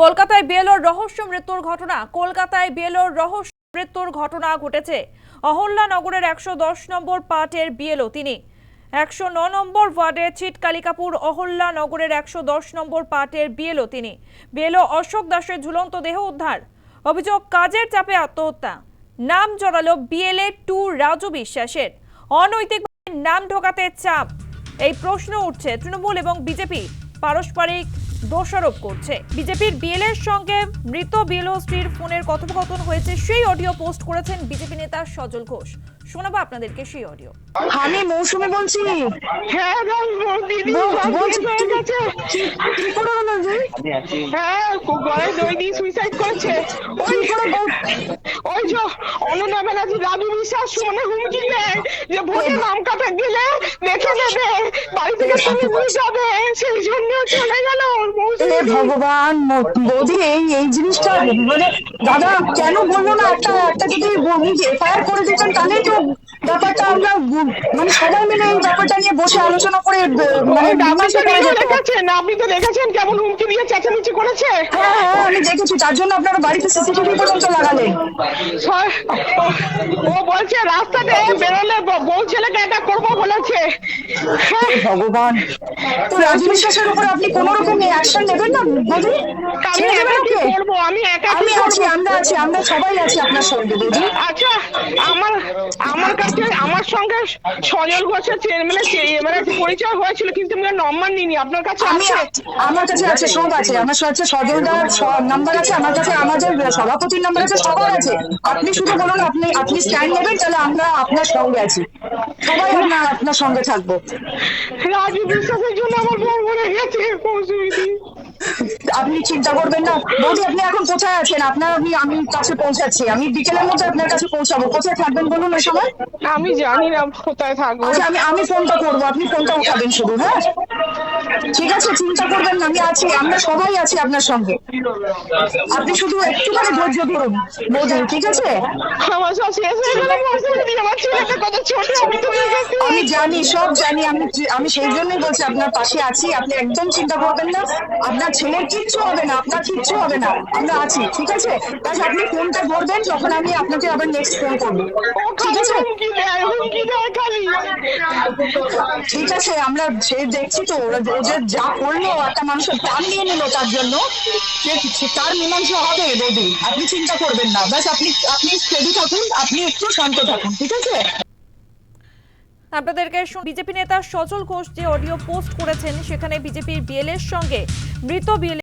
কলকাতায় বিএলওর রহস্য মৃত্যুর ঘটনা, কলকাতায় বিএলওর রহস্য মৃত্যুর ঘটনা ঘটেছে। অহল্লা নগরের একশো দশ নম্বর পার্টের বিএলও তিনি। একশো ন নম্বর ওয়ার্ডে ওয়ার্ডের চিটকালিকাপুর অহল্যানগরের একশো দশ নম্বর পার্টের বিএলও তিনি। বিএলও অশোক দাসের ঝুলন্ত দেহ উদ্ধার। অভিযোগ, কাজের চাপে আত্মহত্যা। নাম জড়ালো বিএলএ টু রাজু বিশ্বাসের। অনৈতিকভাবে নাম ঢোকাতে চাপ। এই প্রশ্ন উঠছে তৃণমূল এবং বিজেপি। পারস্পরিক দোষারোপ করছে। বিজেপির বিএলের সঙ্গে মৃত বিএলও স্ত্রীর ফোনের কথোপকথন হয়েছে সেই অডিও পোস্ট করেছেন বিজেপি নেতা সজল ঘোষ। শোনাবো আপনাদেরকে সেই অডিও। আমি মৌসুমি বলছি। হ্যাঁ দিদি বল- সব বলছি শেষ কি- গেছে। কি- কি করে হলো হ্যাঁ গলায় দই দিয়ে সুইসাইড করেছে। ওই কি করে বল- ওই যে অনন্যা ব্যানার্জি বিশ্বাস হুমকি দেয় যে ভোটে নাম কাটা গেলে দেখে নেবে বাড়ি থেকে তুমি ভুলে যাবে সেই জন্য চলে গেল এ ভগবান বৌদি এই এই জিনিসটা মানে দাদা কেন বলল না? একটা একটা যদি এফআইআর করে দিতেন তাহলে তো ব্যাপারটা আমরা মানে সবাই মিলে এই ব্যাপারটা নিয়ে বসে আলোচনা করে মানে আপনি তো করা দেখেছেন আপনি তো দেখেছেন কেমন হুমকি দিয়ে চেঁচামেচি করেছে। হ্যাঁ হ্যাঁ আমি দেখেছি তার জন্য আপনারা বাড়িতে সিসিটিভি পর্যন্ত লাগালেন। ও- বলছে রাস্তাতে বেরোলে বউ ছেলেকে এটা করব বলেছে। হ্যাঁ, ভগবান তো রাজু বিশ্বাসের উপর আপনি কোনো রকম অ্যাকশন নেবেন না বৌদি আমি একা আমি একা আমি আছি আমরা আছি আমরা সবাই আছি আপনার সঙ্গে বৌদি আচ্ছা আমার আমার কাছে আমার সঙ্গে সজল ঘোষের চেয়ারম্যানের মানে পরিচয় হয়েছিল কিন্তু আমি নম্বর নিইনি। আপনার কাছে আছে? আমার কাছে আছে সব আছে। আমার কাছে সজলদার নাম্বার আছে আমার কাছে আমাদের সভাপতির নাম্বার আছে সবার আছে। আপনি শুধু বলুন আপনি আপনি স্ট্যান্ড নেবেন তাহলে আমরা আপনার সঙ্গে আছি। সবাই আপনার আপনার সঙ্গে থাকব। রাজু বিশ্বাসের জন্য আমার বউ মরে গেছে আপনি চিন্তা করবেন না। বৌদি আপনি এখন কোথায় আছেন? আপনার আমি আমি কাছে পৌঁছাচ্ছি। আমি বিকেলের মধ্যে আপনার কাছে পৌঁছাবো। কোথায় থাকবেন বলুন ওই সময়? আমি জানি না কোথায় থাকব। আচ্ছা আমি আমি ফোনটা করব। আপনি ফোনটা উঠাবেন শুধু হ্যাঁ? ঠিক আছে চিন্তা করবেন না আমি আছি আমরা সবাই আছি আপনার সঙ্গে। আপনি শুধু একটুখানি ধৈর্য ধরুন বৌদি ঠিক আছে? আমি জানি সব জানি আমি আমি সেই জন্যই বলছি আপনার পাশে আছি আপনি একদম চিন্তা করবেন না। আপনার ছেলের কিচ্ছু হবে না আপনার কিচ্ছু হবে না আমরা আছি ঠিক আছে? তাহলে আপনি ফোনটা ধরবেন যখন আমি আপনাকে আবার নেক্সট ফোন করব। ঠিক আছে? ঠিক আছে, আমরা সে দেখছি তো, ওরা যে যা করল, একটা মানুষের প্রাণ নিয়ে নিল তার জন্য তার মীমাংসা হবে বৌদি আপনি চিন্তা করবেন না। ব্যাস, আপনি আপনি স্টেডি থাকুন, আপনি একটু শান্ত থাকুন, ঠিক আছে? আপনাদেরকে বিজেপি নেতা সজল ঘোষ যে অডিও পোস্ট করেছেন, সেখানে বিজেপির বিএলের সঙ্গে মৃত বিএল